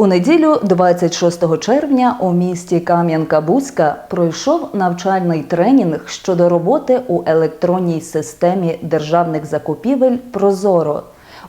У неділю, 26 червня, у місті Кам'янка-Бузька пройшов навчальний тренінг щодо роботи у електронній системі державних закупівель Прозоро.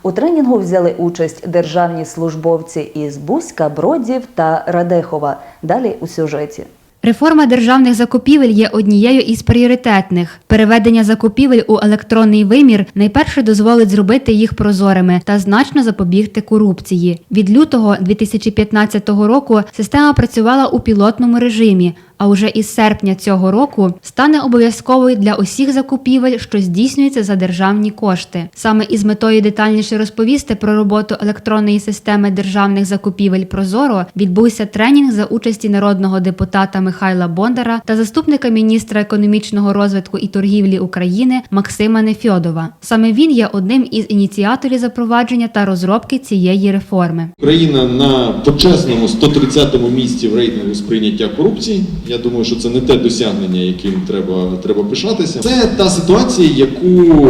У тренінгу взяли участь державні службовці із Бузька, Бродів та Радехова. Далі у сюжеті. Реформа державних закупівель є однією із пріоритетних. Переведення закупівель у електронний вимір найперше дозволить зробити їх прозорими та значно запобігти корупції. Від лютого 2015 року система працювала у пілотному режимі. А уже із серпня цього року стане обов'язковою для усіх закупівель, що здійснюються за державні кошти. Саме із метою детальніше розповісти про роботу електронної системи державних закупівель Прозоро відбувся тренінг за участі народного депутата Михайла Бондара та заступника міністра економічного розвитку і торгівлі України Максима Нефьодова. Саме він є одним із ініціаторів запровадження та розробки цієї реформи. Україна на почесному 130-му місці в рейтингу сприйняття корупції. Я думаю, що це не те досягнення, яким треба, треба пишатися. Це та ситуація, яку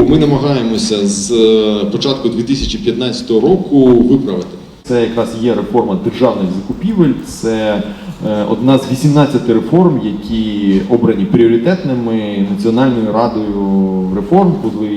ми намагаємося з е, початку 2015 року виправити. Це якраз є реформа державних закупівель. Це одна з 18 реформ, які обрані пріоритетними Національною радою реформ, куди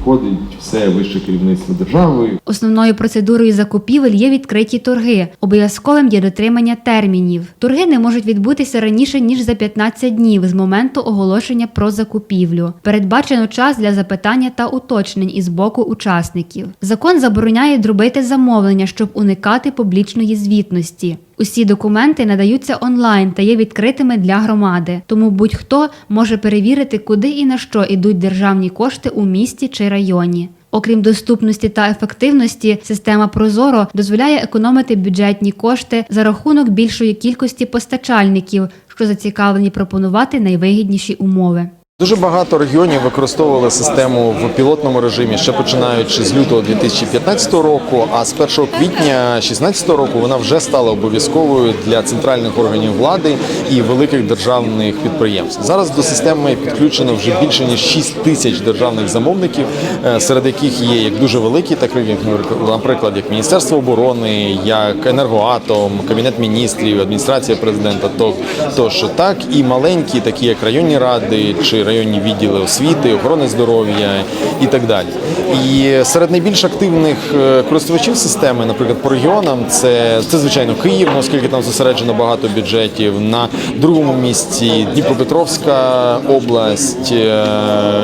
входить все вище керівництво держави. Основною процедурою закупівель є відкриті торги. Обов'язковим є дотримання термінів. Торги не можуть відбутися раніше ніж за 15 днів з моменту оголошення про закупівлю. Передбачено час для запитання та уточнень із боку учасників. Закон забороняє дробити замовлення, щоб уникати публічної звітності. Усі документи надаються онлайн та є відкритими для громади, тому будь-хто може перевірити, куди і на що йдуть державні кошти у місті чи районі. Окрім доступності та ефективності, система Прозоро дозволяє економити бюджетні кошти за рахунок більшої кількості постачальників, що зацікавлені пропонувати найвигідніші умови. Дуже багато регіонів використовували систему в пілотному режимі ще починаючи з лютого 2015 року. А з 1 квітня 2016 року вона вже стала обов'язковою для центральних органів влади і великих державних підприємств. Зараз до системи підключено вже більше ніж 6 тисяч державних замовників, е, серед яких є як дуже великі, так як наприклад, як Міністерство оборони, як енергоатом, кабінет міністрів, адміністрація президента, то тощо так і маленькі, такі як районні ради чи районні відділи освіти, охорони здоров'я і так далі. І серед найбільш активних е, користувачів системи, наприклад, по регіонам, це, це звичайно Київ, ну, оскільки там зосереджено багато бюджетів. На другому місці Дніпропетровська область е,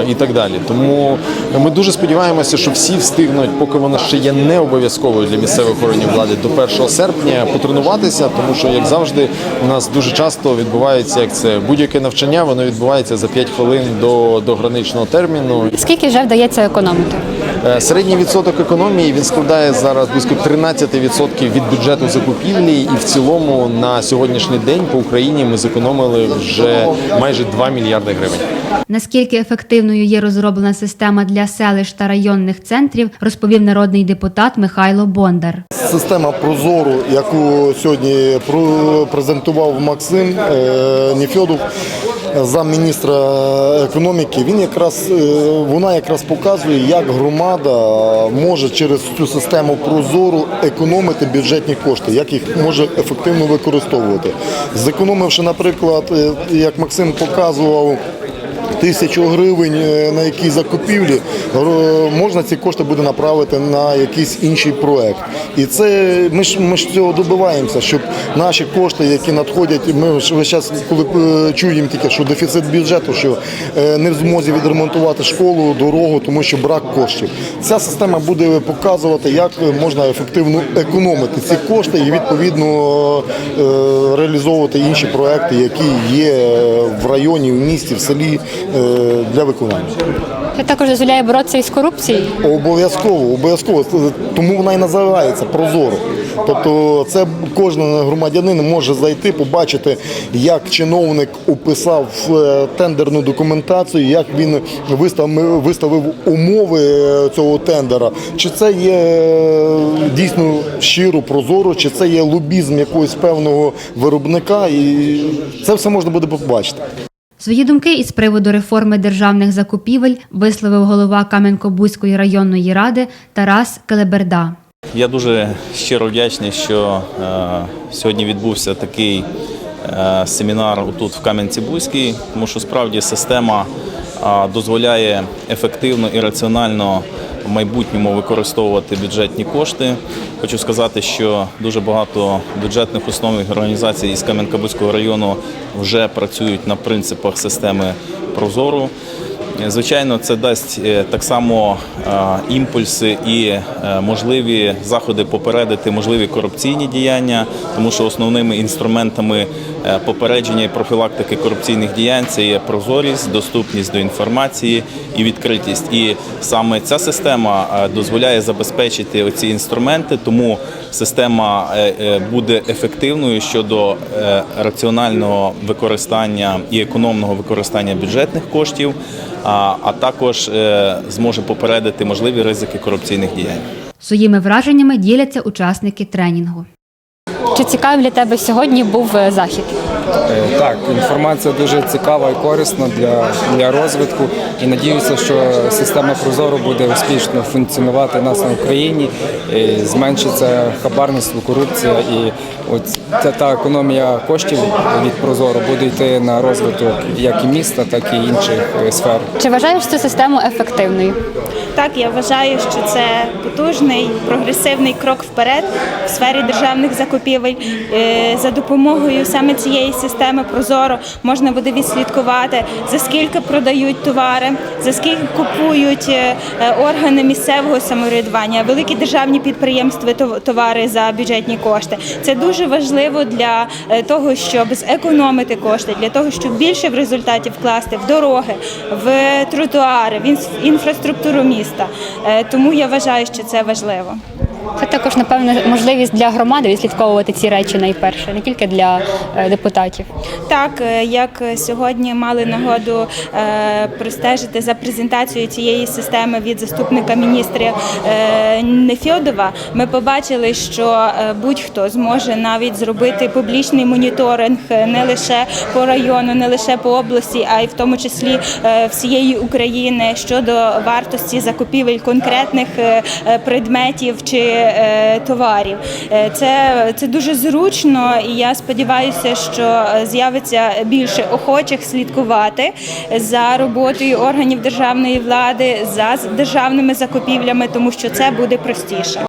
і так далі. Тому ми дуже сподіваємося, що всі встигнуть, поки вона ще є не обов'язковою для місцевих органів влади до 1 серпня, потренуватися, тому що, як завжди, у нас дуже часто відбувається як це будь-яке навчання, воно відбувається за 5 хвилин до, до граничного терміну. Скільки вже вдається економити? Е, Середній відсоток економії він складає зараз близько 13% від бюджету закупівлі, і в цілому на сьогоднішній день по Україні ми зекономили вже майже 2 мільярди гривень. Наскільки ефективною є розроблена система для селищ та районних центрів, розповів народний депутат Михайло Бондар. Система Прозору, яку сьогодні про- презентував Максим е, Нефьодов, замміністра економіки, він якраз е, вона якраз показує, як громада може через цю систему Прозору економити бюджетні кошти, як їх може ефективно використовувати. Зекономивши, наприклад, е, як Максим показував. Тисячу гривень е, на якісь закупівлі можна ці кошти буде направити на якийсь інший проект. І це ми ж ми ж цього добиваємося, щоб наші кошти, які надходять, ми ж час, коли е, чуємо тільки, що дефіцит бюджету, що е, не в змозі відремонтувати школу, дорогу, тому що брак коштів. Ця система буде показувати, як можна ефективно економити ці кошти і відповідно реалізовувати інші проекти, які є в районі, в місті, в селі для виконання. Це також дозволяє боротися із корупцією. Обов'язково, обов'язково. Тому вона і називається прозоро. Тобто це кожен громадянин може зайти, побачити, як чиновник описав е, тендерну документацію, як він виставив, виставив умови е, цього тендера. Чи це є е, дійсно щиро, прозоро, чи це є лобізм якогось певного виробника, і це все можна буде побачити. Свої думки із приводу реформи державних закупівель висловив голова Кам'янко-Бузької районної ради Тарас Келеберда. Я дуже щиро вдячний, що е, сьогодні відбувся такий е, семінар тут в Кам'янці-Бузькій, тому що справді система дозволяє ефективно і раціонально в майбутньому використовувати бюджетні кошти. Хочу сказати, що дуже багато бюджетних основних організацій із Кам'янка-Бузького району вже працюють на принципах системи Прозоро. Звичайно, це дасть е, так само е, імпульси і е, можливі заходи попередити можливі корупційні діяння, тому що основними інструментами е, попередження і профілактики корупційних діянь це є прозорість, доступність до інформації і відкритість. І саме ця система е, дозволяє забезпечити оці інструменти, тому система е, е, буде ефективною щодо е, раціонального використання і економного використання бюджетних коштів, а, а також е, зможе попередити можливі ризики корупційних діянь. Своїми враженнями діляться учасники тренінгу. Чи цікавий для тебе сьогодні був е, захід? Е, Так, інформація дуже цікава і корисна для, для розвитку. І надіюся, що система Прозоро буде успішно функціонувати у нас на Україні. І зменшиться хабарництво, корупція і от ця та економія коштів від Прозоро буде йти на розвиток як і міста, так і інших е, сфер. Чи вважаєш цю систему ефективною? Так, я вважаю, що це потужний прогресивний крок вперед в сфері державних закупівель. Е, За допомогою саме цієї системи Прозоро можна буде відслідкувати за скільки продають товари, за скільки купують е, е, органи місцевого самоврядування, великі державні підприємства товари за бюджетні кошти. Це дуже важливо для того, щоб зекономити кошти, для того, щоб більше в результаті вкласти в дороги, в тротуари, в інфраструктуру міста. Тому я вважаю, що це важливо. Це також, напевно, можливість для громади відслідковувати ці речі найперше, не тільки для е, депутатів. Так, е, як сьогодні мали нагоду е, простежити за презентацією цієї системи від заступника міністра Нефьодова, ми побачили, що будь-хто зможе навіть зробити публічний моніторинг не лише по району, не лише по області, а й в тому числі всієї України щодо вартості закупівель конкретних предметів чи товарів. Е, Це, це дуже зручно, і я сподіваюся, що е, з'явиться більше охочих слідкувати за роботою органів державної влади, за державними закупівлями, тому що це буде простіше.